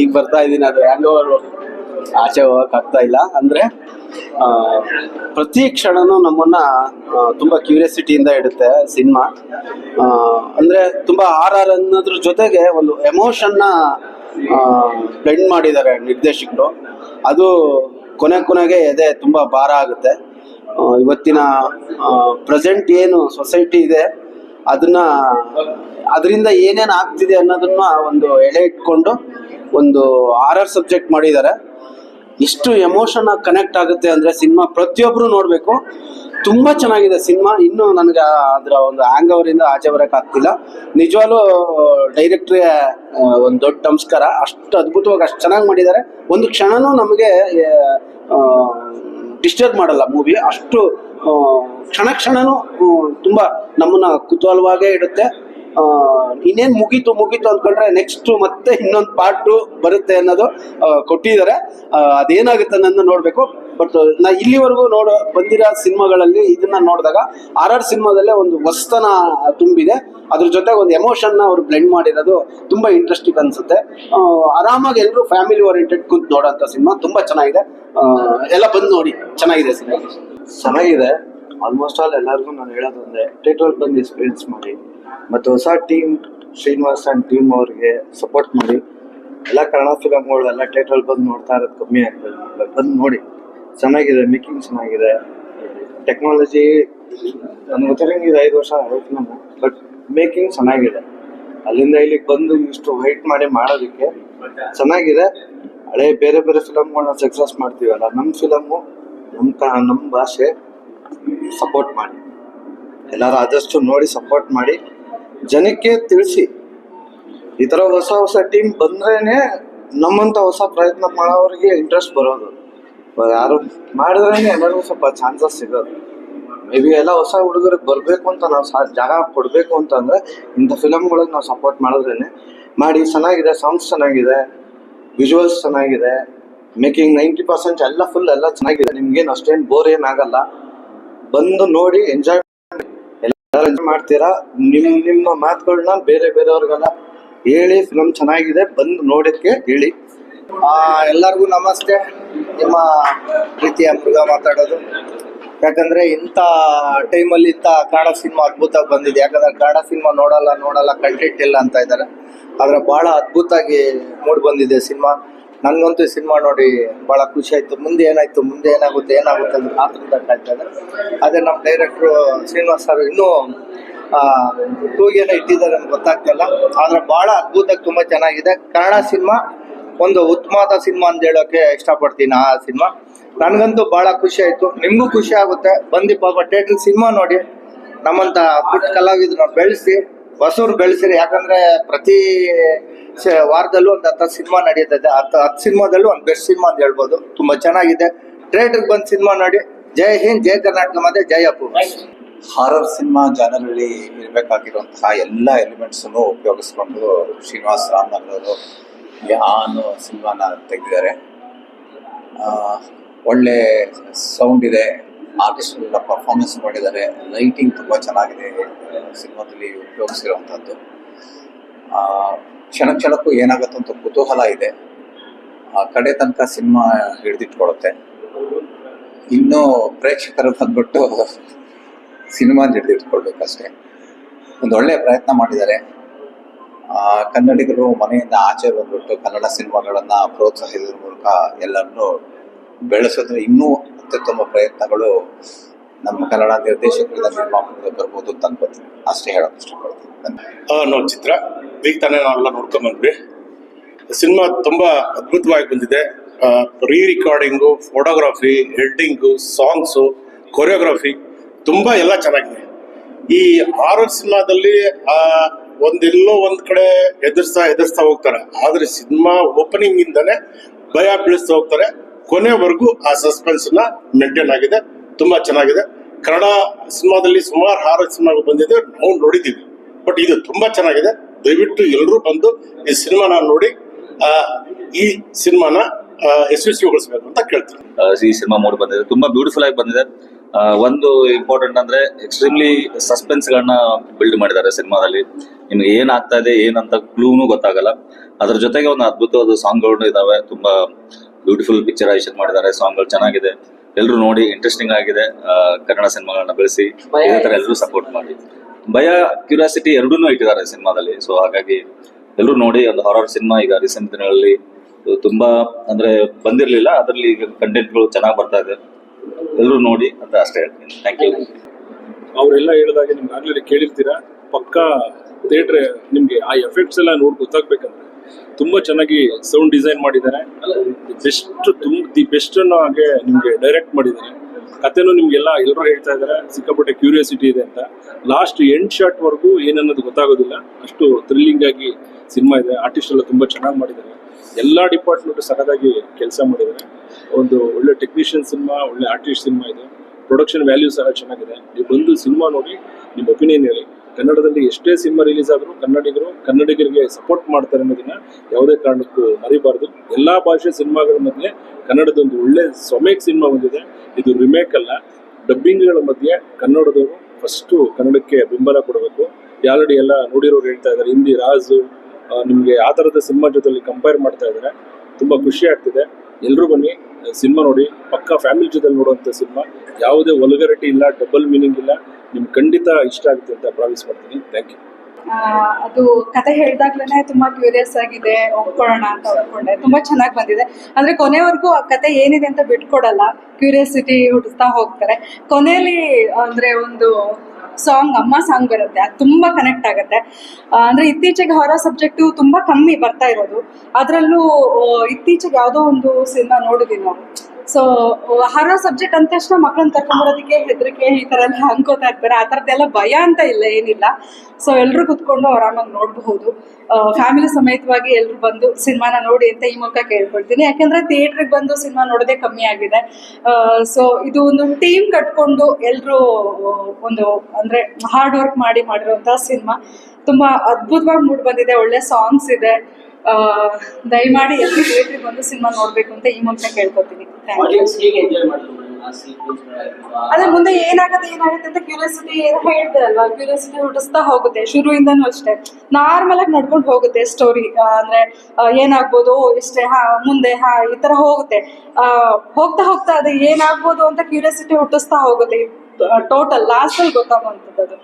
ಈಗ ಬರ್ತಾ ಇದ್ದೀನಿ ಅದು ಹ್ಯಾಂಗ್ ಓವರ್ ಆಚೆ ಹೋಗಕ್ ಆಗ್ತಾ ಇಲ್ಲ. ಅಂದ್ರೆ ಪ್ರತಿ ಕ್ಷಣನೂ ನಮ್ಮನ್ನ ತುಂಬ ತುಂಬಾ ಕ್ಯೂರಿಯಾಸಿಟಿಯಿಂದ ಇಡುತ್ತೆ ಸಿನಿಮಾ. ಅಂದ್ರೆ ತುಂಬಾ ಆರ್ ಆರ್ ಅನ್ನೋದ್ರ ಜೊತೆಗೆ ಒಂದು ಎಮೋಷನ್ನ ಬ್ಲೆಂಡ್ ಮಾಡಿದ್ದಾರೆ ನಿರ್ದೇಶಕರು. ಅದು ಕೊನೆ ಕೊನೆಗೆ ಎದೆ ತುಂಬಾ ಭಾರ ಆಗುತ್ತೆ. ಇವತ್ತಿನ ಪ್ರೆಸೆಂಟ್ ಏನು ಸೊಸೈಟಿ ಇದೆ ಅದನ್ನ ಅದರಿಂದ ಏನೇನು ಆಗ್ತಿದೆ ಅನ್ನೋದನ್ನ ಒಂದು ಎಳೆ ಇಟ್ಕೊಂಡು ಒಂದು ಆರ್ ಆರ್ ಸಬ್ಜೆಕ್ಟ್ ಮಾಡಿದ್ದಾರೆ ಎಷ್ಟು ಎಮೋಷನ್ ಕನೆಕ್ಟ್ ಆಗುತ್ತೆ ಅಂದ್ರೆ ಸಿನಿಮಾ ಪ್ರತಿಯೊಬ್ರು ನೋಡ್ಬೇಕು. ತುಂಬಾ ಚೆನ್ನಾಗಿದೆ ಸಿನಿಮಾ. ಇನ್ನು ನನಗೆ ಅದರ ಒಂದು ಹ್ಯಾಂಗ್ ಅವರಿಂದ ಆಚೆ ಬರಕ್ ಆಗ್ತಿಲ್ಲ. ನಿಜವಾಗ್ಲೂ ಡೈರೆಕ್ಟ್ರಿಗೆ ಒಂದು ದೊಡ್ಡ ನಮಸ್ಕಾರ. ಅಷ್ಟು ಅದ್ಭುತವಾಗಿ ಅಷ್ಟು ಚೆನ್ನಾಗಿ ಮಾಡಿದ್ದಾರೆ. ಒಂದು ಕ್ಷಣನೂ ನಮಗೆ ಡಿಸ್ಟರ್ಬ್ ಮಾಡಲ್ಲ ಮೂವಿ ಅಷ್ಟು ಕ್ಷಣ ಕ್ಷಣನೂ ತುಂಬ ನಮ್ಮನ್ನ ಕುತೂಹಲವಾಗೇ ಇಡುತ್ತೆ. ಇನ್ನೇನು ಮುಗೀತು ಮುಗೀತು ಅಂದ್ಕೊಂಡ್ರೆ ನೆಕ್ಸ್ಟ್ ಮತ್ತೆ ಇನ್ನೊಂದು ಪಾರ್ಟ್ ಬರುತ್ತೆ ಅನ್ನೋದು ಕೊಟ್ಟಿದ್ದಾರೆ. ಅದೇನಾಗುತ್ತೆ ಅನ್ನೋದು ನೋಡ್ಬೇಕು. ಬಟ್ ನಾ ಇಲ್ಲಿವರೆಗೂ ನೋಡ, ಬಂದಿರೋ ಸಿನಿಮಾಗಳಲ್ಲಿ ಇದನ್ನ ನೋಡಿದಾಗ ಆರ್ ಆರ್ ಸಿನಿಮಾದಲ್ಲೇ ಒಂದು ವಸ್ತನ ತುಂಬಿದೆ. ಅದ್ರ ಜೊತೆಗೆ ಒಂದು ಎಮೋಷನ್ ಅವ್ರು ಬ್ಲೆಂಡ್ ಮಾಡಿರೋದು ತುಂಬಾ ಇಂಟ್ರೆಸ್ಟಿಂಗ್ ಅನ್ಸುತ್ತೆ. ಆರಾಮಾಗಿ ಎಲ್ಲರೂ ಫ್ಯಾಮಿಲಿ ಓರಿಯೆಂಟೆಡ್ ಕುಂತ್ ನೋಡೋಂಥ ಸಿನಿಮಾ ತುಂಬಾ ಚೆನ್ನಾಗಿದೆ. ಎಲ್ಲ ಬಂದು ನೋಡಿ, ಚೆನ್ನಾಗಿದೆ ಸಿನಿಮಾ. ಚೆನ್ನಾಗಿದೆ. ಆಲ್ಮೋಸ್ಟ್ ಆಲ್ ಎಲ್ಲರಿಗೂ ನಾನು ಹೇಳೋದೊಂದೇ ಥಿಯೇಟರ್ ಬಂದು ಎಕ್ಸ್ಪೀರಿಯನ್ಸ್ ಮಾಡಿ, ಮತ್ತು ಹೊಸ ಟೀಮ್ ಶ್ರೀನಿವಾಸ್ ಅಂಡ್ ಟೀಮ್ ಅವ್ರಿಗೆ ಸಪೋರ್ಟ್ ಮಾಡಿ. ಎಲ್ಲ ಕನ್ನಡ ಫಿಲಮ್ಗಳು ಎಲ್ಲ ಥಿಯೇಟರ್ ಬಂದು ನೋಡ್ತಾ ಇರೋದು ಕಮ್ಮಿ ಆಗ್ತದೆ. ಬಂದು ನೋಡಿ, ಚೆನ್ನಾಗಿದೆ ಮೇಕಿಂಗ್ ಚೆನ್ನಾಗಿದೆ. ಟೆಕ್ನಾಲಜಿ ನಾನು ಗೊತ್ತಿರಂಗೆ ಇದು ಐದು ವರ್ಷ ಹಳೆ ನಮ್ಮ ಬಟ್ ಮೇಕಿಂಗ್ ಚೆನ್ನಾಗಿದೆ. ಅಲ್ಲಿಂದ ಇಲ್ಲಿಗೆ ಬಂದು ಇಷ್ಟು ವೈಟ್ ಮಾಡಿ ಮಾಡೋದಕ್ಕೆ ಚೆನ್ನಾಗಿದೆ. ಹಳೆ ಬೇರೆ ಬೇರೆ ಫಿಲಮ್ಗಳನ್ನ ಸಕ್ಸಸ್ ಮಾಡ್ತೀವಲ್ಲ ನಮ್ಮ ಫಿಲಮ್ಮು ನಮ್ಮ ಕ ನಮ್ಮ ಭಾಷೆ ಸಪೋರ್ಟ್ ಮಾಡಿ. ಎಲ್ಲರೂ ಆದಷ್ಟು ನೋಡಿ ಸಪೋರ್ಟ್ ಮಾಡಿ. ಜನಕ್ಕೆ ತಿಳಿಸಿ. ಈ ಥರ ಹೊಸ ಹೊಸ ಟೀಮ್ ಬಂದ್ರೇ ನಮ್ಮಂಥ ಹೊಸ ಪ್ರಯತ್ನ ಮಾಡೋರಿಗೆ ಇಂಟ್ರೆಸ್ಟ್ ಬರೋದು. ಯಾರು ಮಾಡಿದ್ರೇ ಎಲ್ಲರಿಗೂ ಸ್ವಲ್ಪ ಚಾನ್ಸಸ್ ಸಿಗೋದು. ಮೇ ಬಿ ಎಲ್ಲ ಹೊಸ ಹುಡುಗರಿಗೆ ಬರಬೇಕು ಅಂತ ನಾವು ಸಾ, ಜಾಗ ಕೊಡಬೇಕು ಅಂತಂದರೆ ಇಂಥ ಫಿಲಮ್ಗಳಿಗೆ ನಾವು ಸಪೋರ್ಟ್ ಮಾಡಿದ್ರೇ ಮಾಡಿ, ಚೆನ್ನಾಗಿದೆ ಸಾಂಗ್ಸ್ ಚೆನ್ನಾಗಿದೆ ವಿಜುವಲ್ಸ್ ಚೆನ್ನಾಗಿದೆ. ಮೇಕಿಂಗ್ ನೈಂಟಿ ಪರ್ಸೆಂಟ್ ಎಲ್ಲ ಫುಲ್ ಎಲ್ಲ ಚೆನ್ನಾಗಿದೆ. ನಿಮ್ಗೇನು ಅಷ್ಟೇನು ಬೋರ್ ಏನಾಗಲ್ಲ ಬಂದು ನೋಡಿ ಎಂಜಾಯ್ ಎಲ್ಲರೂ ಮಾಡ್ತೀರಾ? ನಿಮ್, ನಿಮ್ಮ ಮಾತುಗಳನ್ನ ಬೇರೆ ಬೇರೆಯವ್ರಿಗೆಲ್ಲ ಹೇಳಿ ಫಿಲಮ್ ಚೆನ್ನಾಗಿದೆ, ಬಂದು ನೋಡಿದ್ಕೆ ಹೇಳಿ. ಎಲ್ಲರಿಗೂ ನಮಸ್ತೆ. ನಿಮ್ಮ ಪ್ರೀತಿಯ ಮೃಗ ಮಾತಾಡೋದು. ಯಾಕಂದ್ರೆ ಇಂಥ ಟೈಮಲ್ಲಿ ಇಂಥ ಕನ್ನಡ ಸಿನಿಮಾ ಅದ್ಭುತವಾಗಿ ಬಂದಿದೆ. ಯಾಕಂದ್ರೆ ಕನ್ನಡ ಸಿನಿಮಾ ನೋಡಲ್ಲ ನೋಡಲ್ಲ ಕಂಟೆಂಟ್ ಇಲ್ಲ ಅಂತ ಇದ್ದಾರೆ. ಆದ್ರೆ ಬಹಳ ಅದ್ಭುತವಾಗಿ ಮೂಡ್ ಬಂದಿದೆ ಸಿನಿಮಾ ನನ್ಗಂತೂ ಸಿನಿಮಾ ನೋಡಿ ಬಹಳ ಖುಷಿ ಆಯ್ತು. ಮುಂದೆ ಏನಾಯ್ತು, ಮುಂದೆ ಏನಾಗುತ್ತೆ ಏನಾಗುತ್ತೆ ಅಂತ ಕಾತುರದಿಂದ ಕಾಯ್ತಾ ಇದೆ ಅದೇ ನಮ್ಮ ಡೈರೆಕ್ಟ್ರು ಶ್ರೀನಿವಾಸ್ ಸರ್ ಇನ್ನೂ ಟೂಗೆಲ್ಲ ಇಟ್ಟಿದ್ದಾರೆ ಅಂತ ಗೊತ್ತಾಗ್ತಿಲ್ಲ. ಆದ್ರೆ ಬಹಳ ಅದ್ಭುತವಾಗಿ ತುಂಬಾ ಚೆನ್ನಾಗಿದೆ. ಕನ್ನಡ ಸಿನಿಮಾ ಒಂದು ಉತ್ತಮವಾದ ಸಿನಿಮಾ ಅಂತ ಹೇಳೋಕೆ ಇಷ್ಟಪಡ್ತೀನಿ ಆ ಸಿನಿಮಾ. ನನಗಂತೂ ಬಹಳ ಖುಷಿ ಆಯ್ತು. ನಿಮಗೂ ಖುಷಿ ಆಗುತ್ತೆ. ಬಂದು ಪಾಪ ಟೇಟಲ್ ಸಿನಿಮಾ ನೋಡಿ. ನಮ್ಮಂತ ಪುಟ್ಟ ಕಲಾವಿದ್ರು ಬೆಳೆಸಿ. ಹೊಸವ್ರು ಗಳಿಸಿರಿ ಯಾಕಂದ್ರೆ ಪ್ರತಿ ವಾರದಲ್ಲೂ ಒಂದು ಹತ್ತು ಸಿನಿಮಾ ನಡೆಯುತ್ತೆ ಹತ್ತು ಹತ್ತು ಸಿನಿಮಾದಲ್ಲೂ ಒಂದು ಬೆಸ್ಟ್ ಸಿನಿಮಾ ಅಂತ ಹೇಳ್ಬೋದು. ತುಂಬಾ ಚೆನ್ನಾಗಿದೆ. ಥಿಯೇಟರ್ಗೆ ಬಂದು ಸಿನಿಮಾ ನೋಡಿ. ಜೈ ಹಿಂದ್, ಜೈ ಕರ್ನಾಟಕ ಮತ್ತೆ ಜೈ ಅಪ್ಪು ಹಾರರ್ ಸಿನಿಮಾ ಜಾನರಲ್ಲಿ ಇರಬೇಕಾಗಿರುವಂತಹ ಎಲ್ಲ ಎಲಿಮೆಂಟ್ಸನ್ನು ಉಪಯೋಗಿಸ್ಕೊಂಡು ಶ್ರೀನಿವಾಸ್ ರಾಮ್ ಅವರು ಯಾನು ಸಿನಿಮಾನ ತೆಗೆದಿದ್ದಾರೆ. ಒಳ್ಳೆ ಸೌಂಡ್ ಇದೆ. ಆರ್ಟಿಸ್ಟ್ಗಳ ಪರ್ಫಾರ್ಮೆನ್ಸ್ ಮಾಡಿದ್ದಾರೆ. ಲೈಟಿಂಗ್ ತುಂಬ ಚೆನ್ನಾಗಿದೆ. ಸಿನಿಮಾದಲ್ಲಿ ಉಪಯೋಗಿಸಿರುವಂಥದ್ದು ಕ್ಷಣ ಕ್ಷಣಕ್ಕೂ ಏನಾಗುತ್ತೆ ಅಂತ ಕುತೂಹಲ ಇದೆ. ಆ, ಕಡೆ ತನಕ ಸಿನಿಮಾ ಹಿಡಿದಿಟ್ಕೊಳುತ್ತೆ. ಇನ್ನು ಪ್ರೇಕ್ಷಕರು ಬಂದ್ಬಿಟ್ಟು ಸಿನಿಮಾ ಹಿಡಿದಿಟ್ಕೊಳ್ಬೇಕಷ್ಟೇ. ಒಂದು ಒಳ್ಳೆಯ ಪ್ರಯತ್ನ ಮಾಡಿದ್ದಾರೆ. ಕನ್ನಡಿಗರು ಮನೆಯಿಂದ ಆಚೆ ಬಂದ್ಬಿಟ್ಟು ಕನ್ನಡ ಸಿನಿಮಾಗಳನ್ನ ಪ್ರೋತ್ಸಾಹಿಸೋದ್ರ ಮೂಲಕ ಎಲ್ಲರನ್ನೂ ಬೆಳೆಸೋದ್ರೆ ಇನ್ನೂ ಅತ್ಯುತ್ತಮ ಪ್ರಯತ್ನಗಳು ನಮ್ಮ ಕನ್ನಡ ನಿರ್ದೇಶಕರಿಂದ ನಿರ್ಮಾಪಕರಿಂದ ಬರ್ಬೋದು ಅಂತ ಅನ್ಕೋತೀನಿ. ಅಷ್ಟೇ ಹೇಳಕ್ ಇಷ್ಟಪಡ್ತೀನಿ. ಚಿತ್ರ. ಈಗ ತಾನೇ ನಾವೆಲ್ಲ ನೋಡ್ಕೊಂಡ್ ಬಂದ್ವಿ. ಸಿನಿಮಾ ತುಂಬಾ ಅದ್ಭುತವಾಗಿ ಬಂದಿದೆ. Rerecording photography editing songs choreography ತುಂಬಾ ಎಲ್ಲ ಚೆನ್ನಾಗಿದೆ. ಈ ಹಾರರ್ ಸಿನಿಮಾದಲ್ಲಿ, ಆ, ಒಂದೆಲ್ಲೋ ಒಂದ್ ಕಡೆ ಎದುರಿಸ್ತಾ ಎದುರಿಸ್ತಾ ಹೋಗ್ತಾರೆ. ಆದ್ರೆ ಸಿನಿಮಾ ಓಪನಿಂಗ್ ಇಂದಾನೆ ಭಯ ಬೀಳಿಸ್ತಾ ಹೋಗ್ತಾರೆ. ಕೊನೆವರೆಗೂ ಆ ಸಸ್ಪೆನ್ಸ್ನ ಮೇಂಟೈನ್ ಆಗಿದೆ. ತುಂಬಾ ಚೆನ್ನಾಗಿದೆ. ಕನ್ನಡ ಸಿನಿಮಾದಲ್ಲಿ ಸುಮಾರು ಹಾರರ್ ಸಿನಿಮಾಗಳು ಬಂದಿದೆ. ನಾವು ನೋಡಿದ್ದೀವಿ. ಬಟ್ ಇದು ತುಂಬಾ ಚೆನ್ನಾಗಿದೆ. ದಯವಿಟ್ಟು ಎಲ್ಲರೂ ಬಂದು ಈ ಸಿನಿಮಾನ ನೋಡಿ ಈ ಸಿನಿಮಾನ ಯಶಸ್ವಿಗೊಳಿಸಬೇಕು ಅಂತ ಕೇಳ್ತೀನಿ. ಈ ಸಿನಿಮಾ ಮೂಡ್ ಬಂದಿದೆ. ತುಂಬಾ ಬ್ಯೂಟಿಫುಲ್ ಆಗಿ ಬಂದಿದೆ. ಒಂದು ಇಂಪಾರ್ಟೆಂಟ್ ಅಂದ್ರೆ ಎಕ್ಸ್ಟ್ರೀಮ್ಲಿ ಸಸ್ಪೆನ್ಸ್ ಗಳನ್ನ ಬಿಲ್ಡ್ ಮಾಡಿದ್ದಾರೆ ಸಿನಿಮಾದಲ್ಲಿ. ನಿಮ್ಗೆ ಏನ್ ಆಗ್ತಾ ಇದೆ, ಏನಂತ ಕ್ಲೂನು ಗೊತ್ತಾಗಲ್ಲ. ಅದ್ರ ಜೊತೆಗೆ ಒಂದು ಅದ್ಭುತವಾದ ಸಾಂಗ್ಗಳು ಇದಾವೆ. ತುಂಬಾ ಬ್ಯೂಟಿಫುಲ್ ಪಿಕ್ಚರೈಸೇಷನ್ ಮಾಡಿದ್ದಾರೆ ಸಾಂಗ್ಗಳು ಚೆನ್ನಾಗಿದೆ. ಎಲ್ಲರೂ ನೋಡಿ ಇಂಟ್ರೆಸ್ಟಿಂಗ್ ಆಗಿದೆ. ಆ, ಕನ್ನಡ ಸಿನಿಮಾಗಳನ್ನ ಬೆಳೆಸಿ ಇದೇ ಎಲ್ಲರೂ ಸಪೋರ್ಟ್ ಮಾಡಿ. ಭಯ ಕ್ಯೂರಿಯಾಸಿಟಿ ಎರಡೂ ಇಟ್ಟಿದ್ದಾರೆ ಸಿನಿಮಾದಲ್ಲಿ. ಸೊ ಹಾಗಾಗಿ ಎಲ್ಲರೂ ನೋಡಿ ಒಂದು ಹಾರರ್ ಸಿನಿಮಾ ಈಗ ರೀಸೆಂಟ್ ದಿನಗಳಲ್ಲಿ ತುಂಬಾ ಅಂದ್ರೆ ಬಂದಿರ್ಲಿಲ್ಲ. ಅದರಲ್ಲಿ ಈಗ ಕಂಟೆಂಟ್ಗಳು ಚೆನ್ನಾಗಿ ಬರ್ತಾ ಇದೆ. ಎಲ್ಲರೂ ನೋಡಿ ಅಂತ ಅಷ್ಟೇ ಹೇಳ್ತೀನಿ. ಥ್ಯಾಂಕ್ ಯು ಅವರೆಲ್ಲ ಹೇಳಿದಾಗ ನಿಮ್ಗೆ ಆಗ್ಲೇ ಕೇಳಿರ್ತೀರಾ? ಪಕ್ಕಾ ಥಿಯೇಟ್ರ್ ನಿಮ್ಗೆ ಆ ಎಫೆಕ್ಟ್ಸ್ ಎಲ್ಲ ನೋಡಿ ಗೊತ್ತಾಗ್ಬೇಕಂದ್ರೆ. ತುಂಬಾ ಚೆನ್ನಾಗಿ ಸೌಂಡ್ ಡಿಸೈನ್ ಮಾಡಿದ್ದಾರೆ. ಬೆಸ್ಟ್ ತುಂಬ, ದಿ ಬೆಸ್ಟ್ ಅನ್ನು ಹಾಗೆ ನಿಮ್ಗೆ ಡೈರೆಕ್ಟ್ ಮಾಡಿದ್ದಾರೆ. ಕಥೆನೂ ನಿಮ್ಗೆಲ್ಲ ಎಲ್ಲರೂ ಹೇಳ್ತಾ ಇದ್ದಾರೆ. ಸಿಕ್ಕಾಪಟ್ಟೆ ಕ್ಯೂರಿಯಾಸಿಟಿ ಇದೆ ಅಂತ. ಲಾಸ್ಟ್ ಎಂಡ್ ಶಾರ್ಟ್ ವರೆಗೂ ಏನನ್ನೋದು ಗೊತ್ತಾಗೋದಿಲ್ಲ. ಅಷ್ಟು ಥ್ರಿಲ್ಲಿಂಗ್ ಆಗಿ ಸಿನಿಮಾ ಇದೆ. ಆರ್ಟಿಸ್ಟ್ ಎಲ್ಲ ತುಂಬಾ ಚೆನ್ನಾಗಿ ಮಾಡಿದ್ದಾರೆ. ಎಲ್ಲ ಡಿಪಾರ್ಟ್ಮೆಂಟ್ ಸಖತ್ತಾಗಿ ಕೆಲಸ ಮಾಡಿದ್ದಾರೆ. ಒಂದು ಒಳ್ಳೆ ಟೆಕ್ನಿಷಿಯನ್ ಸಿನಿಮಾ, ಒಳ್ಳೆ ಆರ್ಟಿಸ್ಟ್ ಸಿನಿಮಾ ಇದೆ. ಪ್ರೊಡಕ್ಷನ್ ವ್ಯಾಲ್ಯೂ ಸಹ ಚೆನ್ನಾಗಿದೆ. ನೀವು ಬಂದು ಸಿನಿಮಾ ನೋಡಿ, ನಿಮ್ಮ ಒಪಿನಿಯನ್ ಹೇಳಿ. ಕನ್ನಡದಲ್ಲಿ ಎಷ್ಟೇ ಸಿನಿಮಾ ರಿಲೀಸ್ ಆದರೂ ಕನ್ನಡಿಗರು ಕನ್ನಡಿಗರಿಗೆ ಸಪೋರ್ಟ್ ಮಾಡ್ತಾರೆ ಅನ್ನೋದನ್ನ ಯಾವುದೇ ಕಾರಣಕ್ಕೂ ಮರಿಬಾರ್ದು. ಎಲ್ಲ ಭಾಷೆ ಸಿನಿಮಾಗಳ ಮಧ್ಯೆ ಕನ್ನಡದೊಂದು ಒಳ್ಳೆ ಸೊಮೇಕ್ ಸಿನಿಮಾ ಬಂದಿದೆ ಇದು ರಿಮೇಕ್ ಅಲ್ಲ ಡಬ್ಬಿಂಗ್ಗಳ ಮಧ್ಯೆ ಕನ್ನಡದವರು ಫಸ್ಟು ಕನ್ನಡಕ್ಕೆ ಬೆಂಬಲ ಕೊಡಬೇಕು. ಆಲ್ರೆಡಿ ಎಲ್ಲ ನೋಡಿರೋರು ಹೇಳ್ತಾ ಇದ್ದಾರೆ, ಹಿಂದಿ, ರಾಜು ನಿಮಗೆ ಆ ಥರದ ಸಿನಿಮಾ ಜೊತೆಲಿ ಕಂಪೇರ್ ಮಾಡ್ತಾ ಇದ್ದಾರೆ. ತುಂಬ ಖುಷಿ ಆಗ್ತಿದೆ. ಎಲ್ಲರೂ ಬನ್ನಿ. ಸಿನಿಮಾ ನೋಡಿ. ಪಕ್ಕ ಫ್ಯಾಮಿಲಿ ಜೊತೆ ನೋಡುವಂಥ ಸಿನಿಮಾ. ಯಾವುದೇ ಒಲಗರಟಿ ಇಲ್ಲ ಡಬಲ್ ಮೀನಿಂಗ್ ಇಲ್ಲ. ನಿಮ್ಗೆ ಖಂಡಿತ ಇಷ್ಟ ಆಗುತ್ತೆ ಅಂತ ಪ್ರಾಮಿಸ್ ಮಾಡ್ತೀನಿ. ಥ್ಯಾಂಕ್ ಯು ಅದು ಕತೆ ಹೇಳಿದಾಗ್ಲೇ ತುಂಬಾ ಕ್ಯೂರಿಯಸ್ ಆಗಿದೆ. ಒಪ್ಕೊಳ್ಳೋಣ ಅಂತ ಒಪ್ಕೊಂಡೆ. ತುಂಬಾ ಚೆನ್ನಾಗಿ ಬಂದಿದೆ. ಅಂದ್ರೆ ಕೊನೆವರೆಗೂ ಆ ಕತೆ ಏನಿದೆ ಅಂತ ಬಿಟ್ಕೊಡಲ್ಲ. ಕ್ಯೂರಿಯಾಸಿಟಿ ಹುಟ್ಟಿಸ್ತಾ ಹೋಗ್ತಾರೆ. ಕೊನೆಯಲ್ಲಿ ಅಂದ್ರೆ ಒಂದು ಸಾಂಗ್ ಅಮ್ಮ ಸಾಂಗ್ ಬರುತ್ತೆ. ಅದು ತುಂಬಾ ಕನೆಕ್ಟ್ ಆಗುತ್ತೆ. ಅಂದರೆ ಇತ್ತೀಚೆಗೆ ಹೊರ ಸಬ್ಜೆಕ್ಟು ತುಂಬಾ ಕಮ್ಮಿ ಬರ್ತಾ ಇರೋದು. ಅದರಲ್ಲೂ ಇತ್ತೀಚೆಗೆ ಯಾವುದೋ ಒಂದು ಸಿನಿಮಾ ನೋಡಿದ್ವಿ ನಾವು. ಸೊ ಹರ ಸಬ್ಜೆಕ್ಟ್ ಅಂದ ತಕ್ಷಣ ಮಕ್ಕಳನ್ನ ಕರ್ಕೊಂಡ್ಬರೋದಕ್ಕೆ ಹೆದರಿಕೆ, ಈ ಥರ ಎಲ್ಲ ಅನ್ಕೋತಾ ಇರ್ತಾರೆ ಆ ಥರದ್ದೆಲ್ಲ ಭಯ ಅಂತ ಇಲ್ಲ, ಏನಿಲ್ಲ. ಸೊ ಎಲ್ಲರೂ ಕುತ್ಕೊಂಡು ಆರಾಮಾಗಿ ನೋಡಬಹುದು. ಫ್ಯಾಮಿಲಿ ಸಮೇತವಾಗಿ ಎಲ್ಲರೂ ಬಂದು ಸಿನಿಮಾನ ನೋಡಿ ಅಂತ ಈ ಮೂಲಕ ಕೇಳ್ಕೊಳ್ತೀನಿ. ಯಾಕೆಂದ್ರೆ ಥಿಯೇಟ್ರಿಗೆ ಬಂದು ಸಿನಿಮಾ ನೋಡೋದೇ ಕಮ್ಮಿ ಆಗಿದೆ. ಸೊ ಇದು ಒಂದು ಟೀಮ್ ಕಟ್ಕೊಂಡು ಎಲ್ಲರೂ ಒಂದು, ಅಂದ್ರೆ ಹಾರ್ಡ್ ವರ್ಕ್ ಮಾಡಿ ಮಾಡಿರುವಂತಹ ಸಿನಿಮಾ. ತುಂಬಾ ಅದ್ಭುತವಾಗಿ ಮೂಡ್ ಬಂದಿದೆ. ಒಳ್ಳೆ ಸಾಂಗ್ಸ್ ಇದೆ. ದಯಮಾಡಿ ಎಲ್ಲರೂ ಥಿಯೇಟ್ರಿಗೆ ಬಂದು ಸಿನಿಮಾ ನೋಡ್ಬೇಕು ಅಂತ ಈ ಮೂಲಕ ಕೇಳ್ಕೊತೀನಿ ಅದೇ ಮುಂದೆ ಏನಾಗುತ್ತೆ ಏನಾಗುತ್ತೆ ಅಂತ ಕ್ಯೂರಿಯಾಸಿಟಿ ಹೇಳ್ದೆ ಅಲ್ವಾ? ಕ್ಯೂರಿಯಾಸಿಟಿ ಹುಟ್ಟಿಸ್ತಾ ಹೋಗುತ್ತೆ ಶುರುವಿಂದನೂ ಅಷ್ಟೇ. ನಾರ್ಮಲ್ ಆಗಿ ನಡ್ಕೊಂಡು ಹೋಗುತ್ತೆ ಸ್ಟೋರಿ ಅಂದ್ರೆ ಏನಾಗ್ಬೋದು ಇಷ್ಟೇ ಹಾ ಮುಂದೆ ಹಾ ಈ ತರ ಹೋಗುತ್ತೆ. ಆ, ಹೋಗ್ತಾ ಹೋಗ್ತಾ ಅದು ಏನಾಗ್ಬೋದು ಅಂತ ಕ್ಯೂರಿಯಾಸಿಟಿ ಹುಟ್ಟಿಸ್ತಾ ಹೋಗುತ್ತೆ. ಟೋಟಲ್ ಲಾಸ್ಟ್ ಅಲ್ಲಿ ಗೊತ್ತಾಗುವಂಥದ್ದು ಅದು.